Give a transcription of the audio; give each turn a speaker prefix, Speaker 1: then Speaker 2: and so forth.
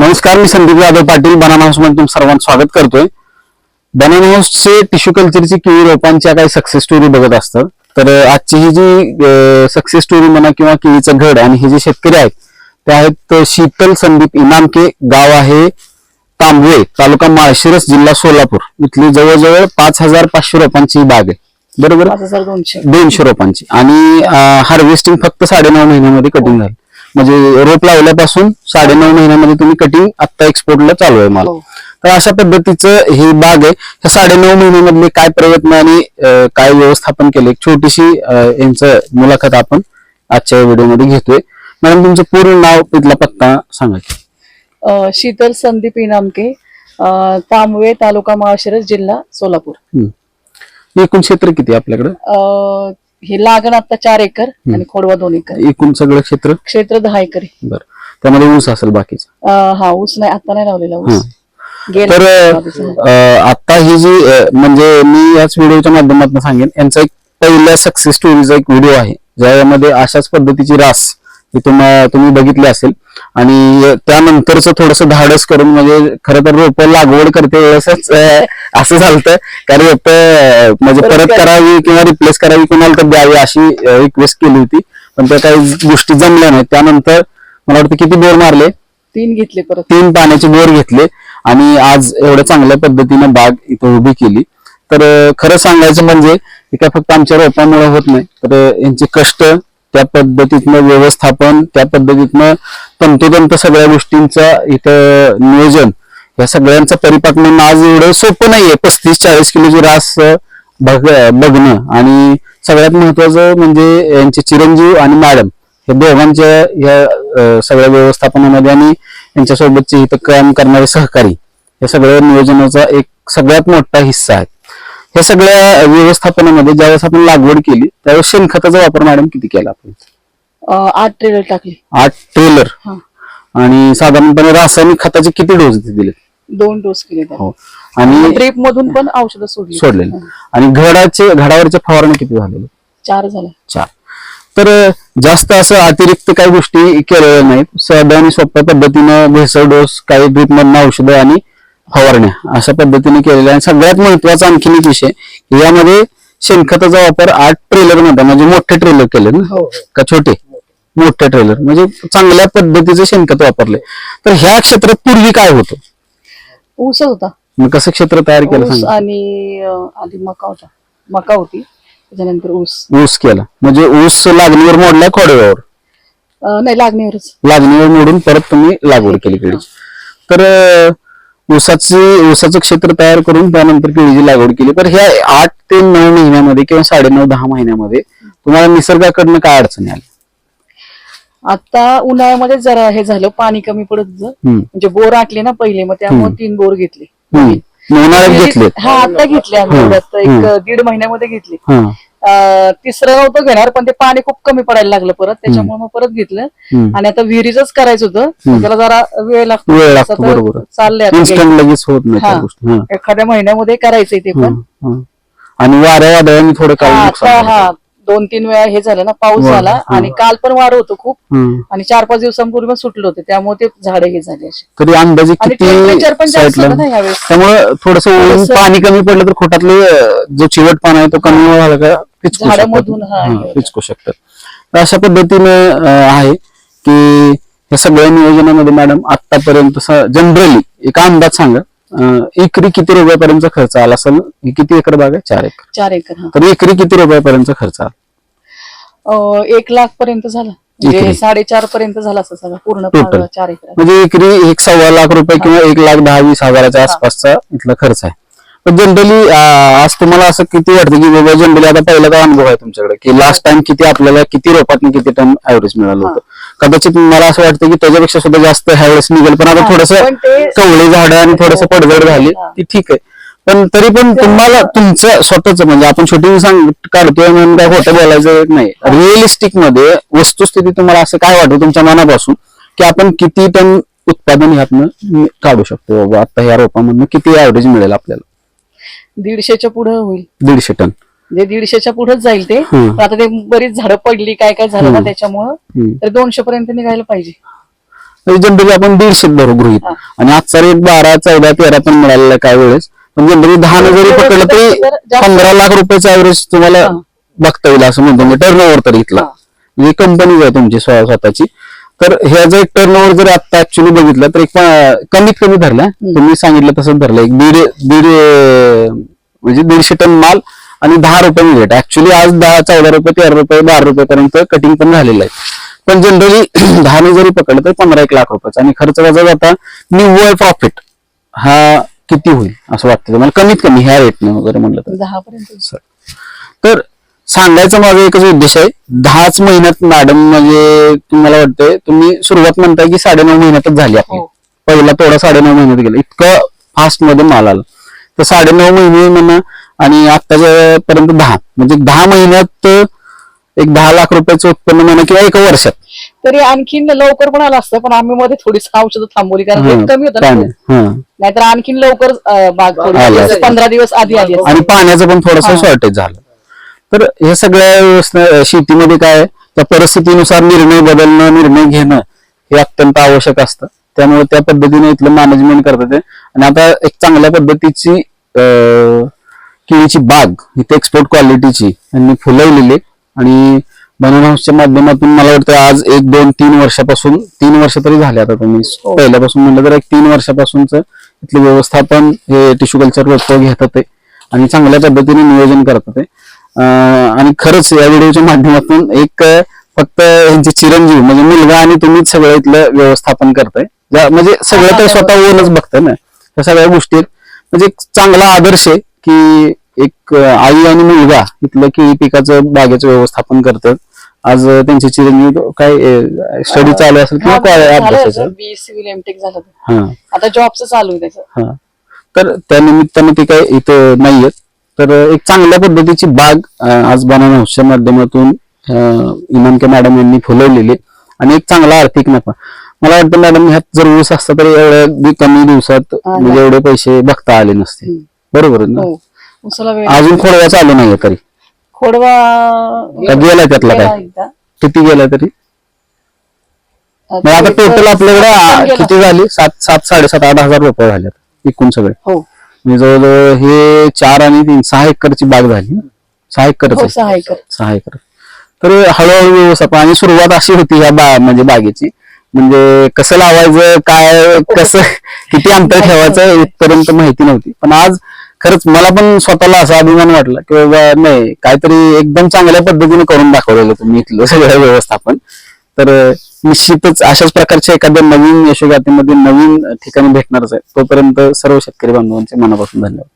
Speaker 1: नमस्कार मी संदीप यादव पाटील. बनाना हाऊसमध्ये तुमचं सर्वांचं स्वागत करतोय. बनाना हाऊसचे टिश्यू कल्चरची केळी रोपांच्या काही सक्सेस स्टोरी बघत असतं तर आजची ही जी सक्सेस स्टोरी म्हणा किंवा केळीचं घड आणि हे जे शेतकरी आहेत ते आहेत शीतल संदीप इनामके गाव आहे तांबवे तालुका माळशिरस जिल्हा सोलापूर. इथली जवळजवळ पाच हजार पाचशे रोपांची ही बाग आहे. बरोबर?
Speaker 2: दोनशे.
Speaker 1: रोपांची. आणि हार्वेस्टिंग फक्त साडेनऊ महिन्यामध्ये कटिंग झाली. म्हणजे रोप लावल्यापासून साडेनऊ महिन्यामध्ये तुम्ही कटिंग आता एक्सपोर्टला चालू आहे मला.
Speaker 2: हो.
Speaker 1: तर अशा पद्धतीचं ही बाग आहे. ह्या साडेनऊ महिन्यामधले काय प्रयत्न आणि काय व्यवस्थापन केले एक छोटीशी यांचं मुलाखत आपण आजच्या व्हिडिओमध्ये घेतोय. मॅडम तुमचं पूर्ण नाव तिथला पत्ता सांगा
Speaker 2: शीतल संदीप इनामके तांबवे तालुका माळशिरस जिल्हा सोलापूर.
Speaker 1: एकूण क्षेत्र किती आपल्याकडं?
Speaker 2: हे लागण आता चार एकर आणि खोडवा दोन एकर.
Speaker 1: एकूण सगळं क्षेत्र?
Speaker 2: क्षेत्र दहा एकर आहे.
Speaker 1: बरं. त्यामध्ये ऊस असेल बाकीचं?
Speaker 2: अ, हा ऊस नाही आता नाही लावलेला ऊस.
Speaker 1: तर आता ही जी अं, म्हणजे मी याच व्हिडिओच्या माध्यमातून सांगेन यांचा एक पहिल्या सक्सेस स्टोरीचा एक व्हिडिओ आहे ज्यामध्ये अशाच पद्धतीची रास ही तुम्हा तुम्ही बघितली असेल. आणि त्यानंतरच थोडस धाडस करून म्हणजे खरं तर रोप लागवड करते वेळेसच असं झालं कारण रोप म्हणजे
Speaker 2: परत
Speaker 1: परत
Speaker 2: कर-
Speaker 1: करावी किंवा रिप्लेस करावी कोणाला तर द्यावी अशी रिक्वेस्ट केली होती. पण त्या काही गोष्टी जमल्या नाहीत. त्यानंतर मला वाटतं किती बोर मारले?
Speaker 2: तीन घेतले परत.
Speaker 1: तीन पाण्याचे बोर घेतले. आणि आज एवढ्या चांगल्या पद्धतीने बाग इथं उभी केली. तर खरं सांगायचं म्हणजे हे काय फक्त आमच्या रोपामुळे होत नाही. तर यांचे कष्ट त्या पद्धतीतनं व्यवस्थापन त्या पद्धतीतनं तंतोतंत सगळ्या गोष्टींचं इथं नियोजन या सगळ्यांचं परिपालन आज एवढं सोपं नाहीये. पस्तीस चाळीस किलोची रास बघ बघणं आणि सगळ्यात महत्वाचं म्हणजे यांचे चिरंजीव आणि मॅडम हे दोघांच्या या सगळ्या व्यवस्थापनामध्ये आणि यांच्यासोबतचे इथं काम करणारे सहकारी या सगळ्या नियोजनाचा एक सगळ्यात मोठा हिस्सा आहे. या सगळ्या व्यवस्थापनामध्ये ज्यावेळेस आपण लागवड केली त्यावेळेस शेणखताचा वापर मॅडम किती केला आपण?
Speaker 2: आठ ट्रेलर टाकले.
Speaker 1: आठ ट्रेलर
Speaker 2: हा.
Speaker 1: आणि साधारणपणे रासायनिक खताचे किती डोस दिले?
Speaker 2: दोन डोस केले त्याला.
Speaker 1: हो. आणि
Speaker 2: ड्रीप मधून पण औषधं सोडली.
Speaker 1: सोडलेले. आणि घडाचे घडावरच्या फवारणी किती झालेले?
Speaker 2: चार झाल्या
Speaker 1: चार. तर अं, जास्त असं अतिरिक्त काही गोष्टी केलेल्या नाहीत. साध्या आणि सोप्या पद्धतीनं भेसळ डोस काही ड्रीप मधनं औषधं आणि फवारण्या अशा पद्धतीने केलेल्या आणि सगळ्यात महत्त्वाचा आणखीन एक विषय यामध्ये शेणखताचा वापर आठ ट्रेलरमध्ये म्हणजे मोठे ट्रेलर केले ना?
Speaker 2: हो.
Speaker 1: का छोटे? मोठे ट्रेलर म्हणजे चांगल्या पद्धतीचे शेणखत वापरले. तर ह्या क्षेत्रात पूर्वी काय होतं?
Speaker 2: ऊस होता.
Speaker 1: मग कसं क्षेत्र तयार केलं
Speaker 2: आणि आधी मका होता. मका होती. त्याच्यानंतर ऊस.
Speaker 1: ऊस केला. म्हणजे ऊस लागणीवर मोडला खोडव्यावर?
Speaker 2: नाही लागणीवरच.
Speaker 1: लागणीवर मोडून परत तुम्ही लागवड केली तर ऊसाची ऊसाचं क्षेत्र तयार करून त्यानंतर केळीची लागवड केली. तर ह्या आठ ते नऊ महिन्यामध्ये किंवा साडेनऊ दहा महिन्यामध्ये तुम्हाला निसर्गाकडनं काय अडचणी आली
Speaker 2: आता उन्हाळ्यामध्ये जरा हे झालं पाणी कमी पडत. म्हणजे बोर आटले ना पहिले मग त्यामुळे तीन बोर घेतले.
Speaker 1: घेतले
Speaker 2: हा आता घेतले आम्ही. एक. दीड महिन्यामध्ये घेतले. तिसरं नव्हतं घेणार पण ते पाणी खूप कमी पडायला लागलं परत त्याच्यामुळे मग परत घेतलं. आणि आता विहिरीच करायचं होतं त्याला जरा वेळ लागतो
Speaker 1: वेळ लागतो, बरोबर.
Speaker 2: चाललंय. एखाद्या महिन्यामध्ये करायचंय ते पण.
Speaker 1: आणि वाऱ्या वादळाने थोडं काय.
Speaker 2: हा दोन तीन वेळा हे झालं ना पाऊस
Speaker 1: वारं,
Speaker 2: झाला
Speaker 1: हा.
Speaker 2: आणि काल पण वारं होतं खूप.
Speaker 1: हम्म.
Speaker 2: आणि चार पाच दिवसांपूर्वी पण सुटलं होतं त्यामुळे ते झाडे हे झाले असे
Speaker 1: तरी अंदाजे
Speaker 2: आणि
Speaker 1: किती
Speaker 2: टेम्परेचर पण जास्त होतं ना यावेळेस.
Speaker 1: त्यामुळे थोडस
Speaker 2: थोडंसं-
Speaker 1: पाणी कमी पडलं तर खोटातले अं, जो चिवट पाणी आहे तो कमी झाला का पिचकू शकतात.
Speaker 2: झाडामधून, हा,
Speaker 1: हा,
Speaker 2: हे.
Speaker 1: पिचकू शकतात. तर अशा पद्धतीनं अं, आहे की या सगळ्या नियोजनामध्ये मॅडम आतापर्यंत जनरली एक अंदाज सांगा. एकरी किती रुपयापर्यंत खर्च आला असेल? ही किती एकर बाग आहे? चार एकर.
Speaker 2: चार एकर हा.
Speaker 1: तर एकरी किती रुपयापर्यंत खर्च आला?
Speaker 2: अं, एक लाख पर्यंत झाला. म्हणजे
Speaker 1: एकरी.
Speaker 2: साडेचार पर्यंत झाला असं सगळं पूर्ण
Speaker 1: Total.
Speaker 2: चार एकर
Speaker 1: म्हणजे एकरी एक सव्वा लाख रुपये किंवा एक लाख दहा वीस हजाराच्या आसपासचा इथला खर्च आहे. पण जनरली आज तुम्हाला असं किती वाटतं की बाबा जनरली आता पहिला काय अनुभव आहे तुमच्याकडे? की लास्ट टाइम किती आपल्याला किती रोपात किती टन ऍव्हरेज मिळालं होतं? कदाचित मला असं वाटतं की त्याच्यापेक्षा सुद्धा जास्त ह्यावेळेस निघेल पण आता
Speaker 2: हा,
Speaker 1: थोडस कवळे झाडं आणि थोडस पडझड झाली
Speaker 2: हा.
Speaker 1: ती ठीक आहे. पण तरी पण तुम्हाला तुमचं स्वतःच म्हणजे आपण शूटिंग सांग काढतोय म्हणून काय खोटं बोलायचं नाही. रिअलिस्टिकमध्ये वस्तुस्थिती तुम्हाला असं काय वाटतं तुमच्या मनापासून की आपण किती टन उत्पादन ह्यातनं काढू शकतो बाबा? आता ह्या रोपामधनं किती ऍव्हरेज मिळेल आपल्याला?
Speaker 2: दीडशेच्या पुढे होईल
Speaker 1: दीडशे टन
Speaker 2: म्हणजे दीडशेच्या पुढेच जाईल ते. पण आता ते बरीच झाडं पडली काय काय झालं ना. त्याच्यामुळं. तर दोनशे पर्यंत निघायला पाहिजे
Speaker 1: जनरली आपण दीडशे धरू गृहित
Speaker 2: हा.
Speaker 1: आणि आजचा रेट बारा चौदा तेरा पण मिळालेला आहे काय वेळेस पण जनरली दहा जरी
Speaker 2: व्यवस्थित
Speaker 1: पकडलं तरी
Speaker 2: जास्त-
Speaker 1: पंधरा लाख रुपयाचं ऍव्हरेज तुम्हाला
Speaker 2: हा.
Speaker 1: बघता येईल असं म्हणतो म्हणजे टर्नओव्हर तर इथला
Speaker 2: हा.
Speaker 1: म्हणजे कंपनी आहे तुमची स्व- स्वतःची तर ह्या जर टर्नओव्हर जर आता ऍक्च्युली बघितलं तर एक प- कमीत कमी धरला तुम्ही सांगितलं तसं धरलं एक दीड दीड अं, म्हणजे दीडशे टन माल आणि दहा रुपये रेट ऍक्च्युली आज दहा चौदा रुपये तेरा रुपये बारा रुपयेपर्यंत कटिंग पण झालेलं आहे. पण जनरली दहाने जरी पकडलं तर पंधरा एक लाख रुपयाचा. आणि खर्च वजा जाता निव्वळ प्रॉफिट हा किती होईल असं वाटतं तुम्हाला? कमीत कमी ह्या रेटने वगैरे म्हणलं तर.
Speaker 2: दहा पर्यंत
Speaker 1: तर सांगायचा माझा एकच उद्देश आहे. दहाच महिन्यात मॅडम म्हणजे तुम्हाला वाटतंय तुम्ही सुरुवात म्हणताय की साडेनऊ महिन्यातच झाली आपली.
Speaker 2: हो.
Speaker 1: पहिला थोडा साडेनऊ महिन्यात गेला. इतकं फास्टमध्ये माल आला. तर साडेनऊ महिने म्हणा आणि आत्ताच्या पर्यंत दहा म्हणजे दहा महिन्यात एक दहा लाख रुपयाचं उत्पन्न म्हणा किंवा एका वर्षात
Speaker 2: तरी आणखीन लवकर पण आलं असतं पण आम्ही मध्ये थोडीच औषधं थांबवली कारण रेट कमी होतं.
Speaker 1: हं.
Speaker 2: नाहीतर आणखीन लवकर बाग
Speaker 1: असतं.
Speaker 2: पंधरा दिवस आधी आली.
Speaker 1: आणि पाण्याचं पण थोडंसं. शॉर्टेज झालं तर हे सगळ्या व्यवस्था शेतीमध्ये काय त्या परिस्थितीनुसार निर्णय बदलणं निर्णय घेणं हे अत्यंत आवश्यक असतं त्यामुळे त्या पद्धतीने इथलं मॅनेजमेंट करतात. आणि आता एक चांगल्या पद्धतीची केळीची बाग इथे एक्सपोर्ट क्वालिटीची यांनी फुलवलेली आहे. आणि बनन हाऊसच्या माध्यमातून मला वाटतं आज एक दोन तीन वर्षापासून तीन वर्ष तरी झाले आता तुम्ही
Speaker 2: हो.
Speaker 1: पहिल्यापासून म्हणलं तर एक तीन वर्षापासूनच इथलं व्यवस्थापन हे टिश्यू कल्चर लोक घेतात ते आणि चांगल्या पद्धतीने नियोजन करतात आणि खरंच या व्हिडिओच्या माध्यमातून एक फक्त यांचे चिरंजीव म्हणजे मुलगा आणि तुम्हीच सगळं इथलं व्यवस्थापन करताय म्हणजे सगळं तर स्वतः ओनच बघताय ना त्या सगळ्या गोष्टी आहेत. म्हणजे एक चांगला आदर्श आहे की एक आई आणि मुलगा इथलं केळी पिकाचं बागेचं व्यवस्थापन करतात. आज त्यांचे चिरंजीव काय स्टडी चालू असेल किंवा काय अभ्यासाचं?
Speaker 2: सिव्हिल एमटेक झालं
Speaker 1: हा.
Speaker 2: आता जॉबचं चालू आहे त्याचं.
Speaker 1: हा. तर त्या निमित्तानं ते काय इथं नाहीयेत. तर एक चांगल्या पद्धतीची बाग आज बनाना हाऊसच्या माध्यमातून इनामके मॅडम यांनी फुलवलेली. आणि एक चांगला आर्थिक नफा. मला वाटतं मॅडम ह्यात जर ऊस असता तर एवढ्या कमी दिवसात म्हणजे एवढे पैसे बघता आले नसते. बरोबर ना?
Speaker 2: हो उसाला वेळ
Speaker 1: अजून खोडवा चालू नाहीये तरी.
Speaker 2: खोडवा
Speaker 1: का गेलाय त्यातला
Speaker 2: गेला
Speaker 1: काय?
Speaker 2: एकदा.
Speaker 1: किती गेलाय तरी? मग आता टोटल आपल्याकडे आ,
Speaker 2: गेला.
Speaker 1: किती झाली? सात सात साडेसात आठ हजार रुपये झाले एकूण सगळे.
Speaker 2: हो.
Speaker 1: म्हणजे जवळजवळ हे चार आणि तीन सहा एकरची बाग झाली ना? सहा एकरच
Speaker 2: हो
Speaker 1: आहे.
Speaker 2: सहा एकर.
Speaker 1: सहा एकर. तर हळूहळू व्यवस्थापन आणि सुरुवात अशी होती ह्या बा म्हणजे बागेची. म्हणजे कसं लावायचं काय कसं किती अंतर ठेवायचं इथपर्यंत माहिती नव्हती. पण आज खरंच मला पण स्वतःला असा अभिमान वाटला की बाबा नाही काहीतरी एकदम चांगल्या पद्धतीने करून दाखवलेलं तुम्ही इथलं सगळं व्यवस्थापन. तर निश्चितच अशाच प्रकारच्या एखाद्या नवीन यशोगाथेमध्ये नवीन ठिकाणी भेटणारच आहे. तोपर्यंत सर्व शेतकरी बांधवांचे मनापासून धन्यवाद.